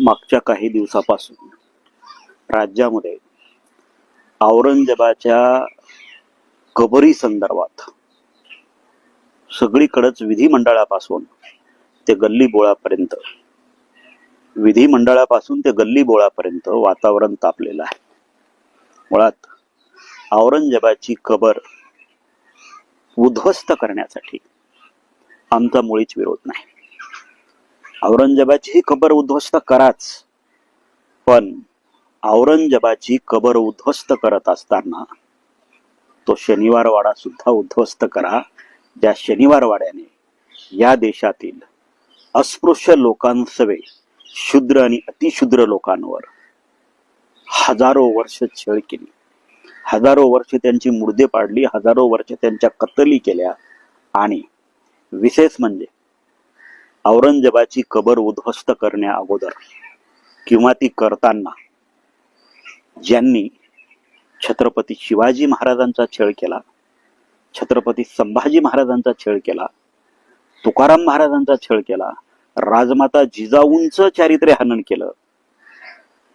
मागच्या काही दिवसापासून राज्यामध्ये औरंगजेबाच्या कबरी संदर्भात सगळीकडेच विधिमंडळापासून ते गल्ली बोळापर्यंत विधिमंडळापासून ते गल्ली बोळापर्यंत वातावरण तापलेलं आहे. मुळात औरंगजेबाची कबर उद्ध्वस्त करण्यासाठी आमचा मुळीच विरोध नाही. औरंगजेबाची ही कबर उद्ध्वस्त कराच. पण औरंगजेबाची कबर उद्ध्वस्त करत असताना तो शनिवारवाडा सुद्धा उद्ध्वस्त करा. ज्या शनिवारवाड्याने या देशातील अस्पृश्य लोकांसवे शूद्र आणि अतिशूद्र लोकांवर हजारो वर्ष छळ केली. हजारो वर्ष त्यांची मुर्दे पाडली हजारो वर्ष त्यांच्या कत्तली केल्या आणि विशेष म्हणजे औरंगजेबाची कबर उद्ध्वस्त करण्या अगोदर किंवा ती करताना ज्यांनी छत्रपती शिवाजी महाराजांचा छळ केला छत्रपती संभाजी महाराजांचा छळ केला तुकाराम महाराजांचा छळ केला राजमाता जिजाऊंचं चारित्र्य हनन केलं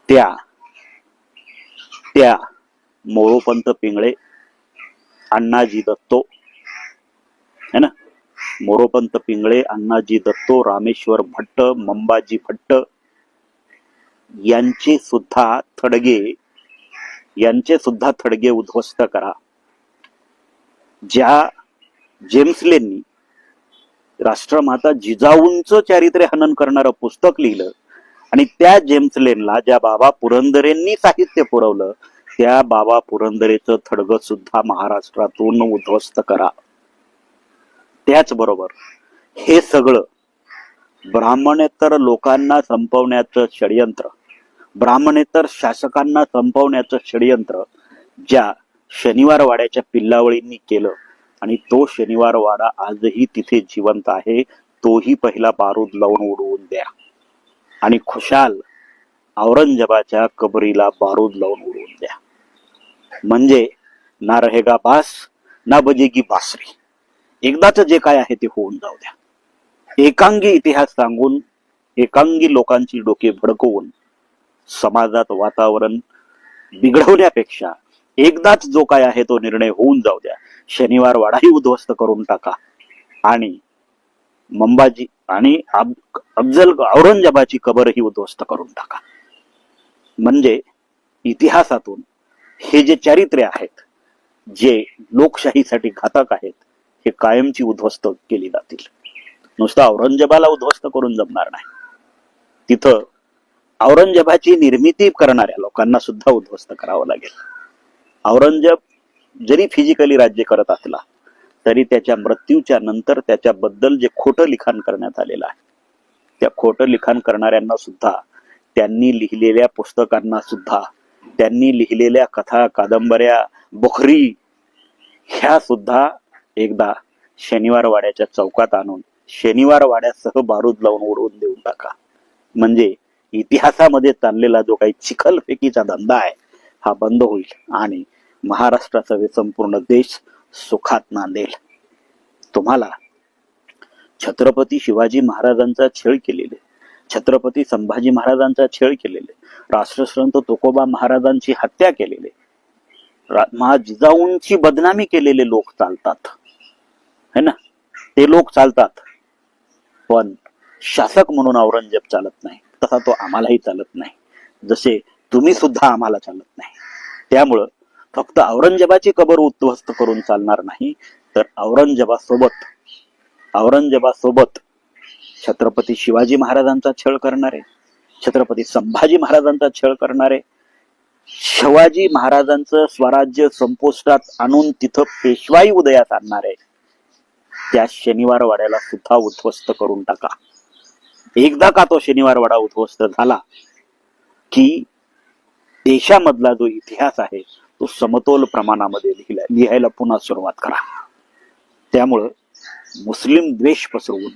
त्या त्या मोरोपंत पिंगळे अण्णाजी दत्तो है ना? मोरोपंत पिंगळे अण्णाजी दत्तो रामेश्वर भट्ट मंबाजी भट्ट यांचे सुद्धा थडगे यांचे सुद्धा थडगे उद्ध्वस्त करा. ज्या जेम्सलेंनी राष्ट्रमाता जिजाऊंचं चारित्र्य हनन करणारं पुस्तक लिहिलं आणि त्या जेम्सलेनला ज्या बाबा पुरंदरेंनी साहित्य पुरवलं त्या बाबा पुरंदरेचं थडग सुद्धा महाराष्ट्रातून उद्ध्वस्त करा. त्याचबरोबर हे सगळं ब्राह्मणेतर लोकांना संपवण्याचं षडयंत्र ब्राह्मणेतर शासकांना संपवण्याचं षडयंत्र ज्या शनिवार वाड्याच्या पिल्लावळींनी केलं आणि तो शनिवार वाडा आजही तिथे जिवंत आहे तोही पहिला बारूद लावून उडवून द्या. आणि खुशाल औरंगजेबाच्या कबरीला बारूद लावून उडवून द्या. म्हणजे ना रहेगा बास ना बजेगी बासरी. एकदाच जे काय आहे ते होऊन जाऊ द्या. एकांगी इतिहास सांगून एकांगी लोकांची डोके भडकवून समाजात वातावरण बिघडवण्यापेक्षा एकदाच जो काय आहे तो निर्णय होऊन जाऊ द्या. शनिवार वाडाही उद्ध्वस्त करून टाका. आणि मंबाजी आणि अफजल औरंगजेबाची कबरही उद्ध्वस्त करून टाका. म्हणजे इतिहासातून हे जे चारित्र्य आहेत जे लोकशाहीसाठी घातक आहेत हे कायमची उद्ध्वस्त केली जातील. नुसतं औरंगजेबाला उद्ध्वस्त करून जमणार नाही. तिथं औरंगजेबाची निर्मिती करणाऱ्या लोकांना सुद्धा उद्ध्वस्त करावं लागेल. औरंगजेब जरी फिजिकली राज्य करत असला तरी त्याच्या मृत्यूच्या नंतर त्याच्याबद्दल जे खोटं लिखाण करण्यात आलेलं आहे त्या खोटं लिखाण करणाऱ्यांना सुद्धा त्यांनी लिहिलेल्या पुस्तकांना सुद्धा त्यांनी लिहिलेल्या कथा कादंबऱ्या बुखरी ह्या सुद्धा एकदा शनिवार वाड्याच्या चौकात आणून शनिवार वाड्यासह बारूद लावून उडवून देऊन टाका. म्हणजे इतिहासामध्ये चाललेला जो काही चिखलफेकीचा धंदा आहे हा बंद होईल आणि महाराष्ट्राचा संपूर्ण देश सुखात नांदेल. तुम्हाला छत्रपती शिवाजी महाराजांचा छेळ केलेले छत्रपती संभाजी महाराजांचा छेळ केलेले राष्ट्रसंत तुकोबा महाराजांची हत्या केलेले रा- महा जिजाऊंची बदनामी केलेले लोक चालतात. है ना? ते लोक चालतात. पण शासक म्हणून औरंगजेब चालत नाही. तसा तो आम्हालाही चालत नाही. जसे तुम्ही सुद्धा आम्हाला चालत नाही. त्यामुळं फक्त औरंगजेबाची कबर उद्ध्वस्त करून चालणार नाही तर औरंगजेबासोबत औरंगजेबासोबत छत्रपती शिवाजी महाराजांचा छळ करणारे छत्रपती संभाजी महाराजांचा छळ करणारे शिवाजी महाराजांचं स्वराज्य संपुष्टात आणून तिथं पेशवाई उदयात आणणारे त्या शनिवार वाड्याला सुद्धा उद्ध्वस्त करून टाका. एकदा का तो शनिवार वाडा उद्ध्वस्त झाला? की देशामधला जो इतिहास आहे तो समतोल प्रमाणामध्ये लिहिला लिहायला पुन्हा सुरुवात करा. त्यामुळं मुस्लिम द्वेष पसरवून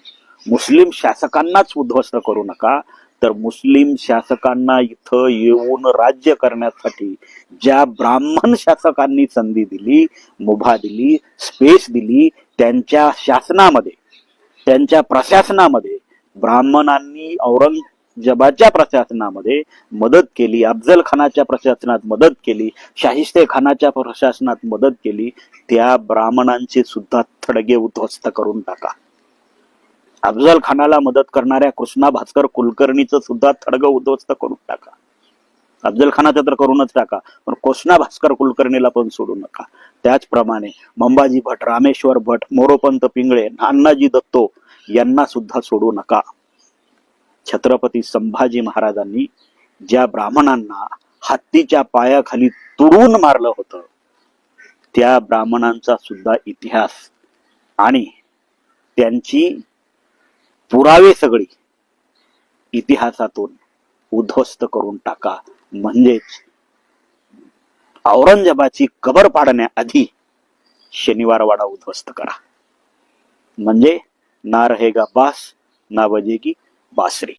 मुस्लिम शासकांनाच उद्ध्वस्त करू नका. तर मुस्लिम शासकांना इथं येऊन राज्य करण्यासाठी ज्या ब्राह्मण शासकांनी संधी दिली मुभा दिली स्पेस दिली त्यांच्या शासनामध्ये त्यांच्या प्रशासनामध्ये ब्राह्मणांनी औरंग जबाच्या प्रशासनामध्ये मदत केली अफजल खानाच्या प्रशासनात मदत केली शाहिस्ते खानाच्या प्रशासनात मदत केली त्या ब्राह्मणांचे सुद्धा थडगे उद्ध्वस्त करून टाका. अफजल खानाला मदत करणाऱ्या कृष्णा भास्कर कुलकर्णीचं सुद्धा थडग उद्ध्वस्त करून टाका. अफजल खानाचं तर करूनच टाका पण कृष्णा भास्कर कुलकर्णीला पण सोडू नका. त्याचप्रमाणे मंबाजी भट रामेश्वर भट मोरोपंत पिंगळे नान्नाजी दत्तो यांना सुद्धा सोडू नका. छत्रपती संभाजी महाराजांनी ज्या ब्राह्मणांना हत्तीच्या पायाखाली तुडून मारलं होतं त्या ब्राह्मणांचा सुद्धा इतिहास आणि त्यांची पुरावे सगळी. इतिहासातून उद्ध्वस्त करून टाका. म्हणजेच औरंगजेबाची कबर पाडण्याआधी शनिवारवाडा उद्ध्वस्त करा. म्हणजे ना रहेगा बास ना बजेगी बासरी.